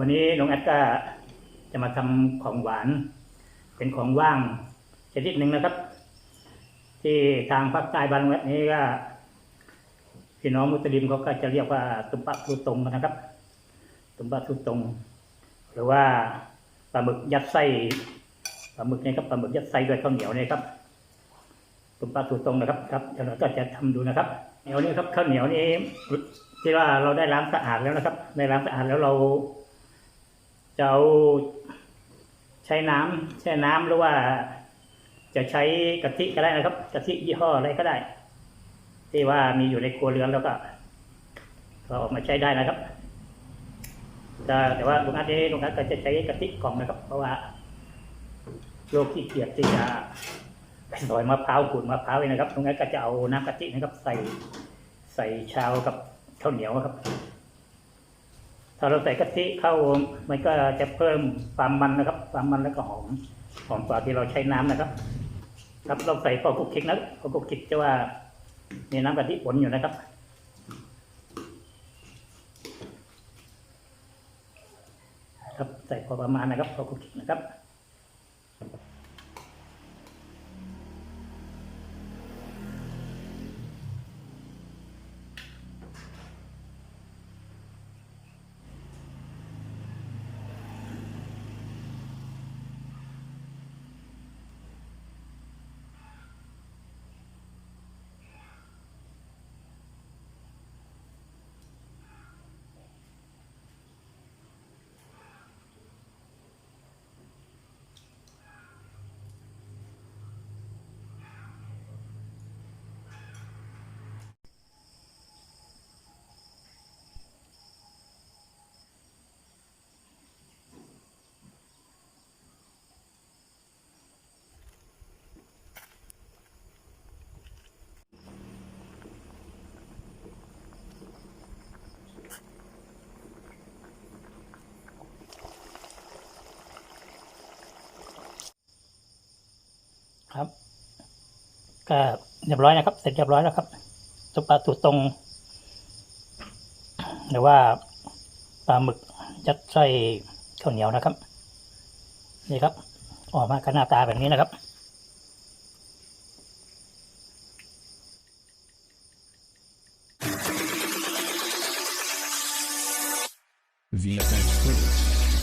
วันนี้น้องแอดก็จะมาทำของหวาน เป็นของว่างชนิดหนึ่งนะครับ ที่ทางภาคใต้บ้านแวดนี้ก็พี่น้องมุสลิมเขาก็จะเรียกว่าตุมปะทูตงนะครับ ตุมปะทูตง หรือว่าปลาหมึกยัดไส้ปลาหมึกนี่ครับปลาหมึกยัดไส้ด้วยข้าวเหนียวเนี่ยครับตุมปลาทูตรงนะครับครับเดี๋ยวเราก็จะทำดูนะครับเหนียวนี่ครับข้าวเหนียวนี่ที่ว่าเราได้ล้างสะอาดแล้วนะครับได้ล้างสะอาดแล้วเรา จะเอาใช้น้ำแช่น้ำหรือว่า จะใช้กะทิก็ได้นะครับกะทิยี่ห้ออะไรก็ได้ ที่ว่ามีอยู่ในครัวเรือนแล้วก็เราออกมาใช้ได้นะครับแต่แต่ว่าลุงนัทนี้ลุงนัทก็จะใช้กะทิกล่องนะครับ เพราะว่าโรคที่เกียจที่จะไปสอยมะพร้าวขูดมะพร้าวเองนะครับลุงนัทก็จะเอาน้ำกะทินะครับ ใส่ใส่ชาวกับข้าวเหนียวครับ ถ้าเราใส่กะทิเข้ามันก็จะเพิ่มความมันนะครับ ความมันแล้วก็หอมหอมกว่าที่เราใช้น้ำนะครับ ครับเราใส่พอกุกคิกนะพอกุกคิกจะว่ามีน้ำกะทิผลอยู่นะครับครับใส่พอประมาณนะครับพอกุกคิกนะครับ ครับ ก็เรียบร้อยนะครับ เสร็จเรียบร้อยแล้วครับซุปปลาตูตรง หรือว่าปลาหมึกยัดไส้ข้าวเหนียวนะครับ นี่ครับ ออกมาก็หน้าตาแบบนี้นะครับ VFX Footage.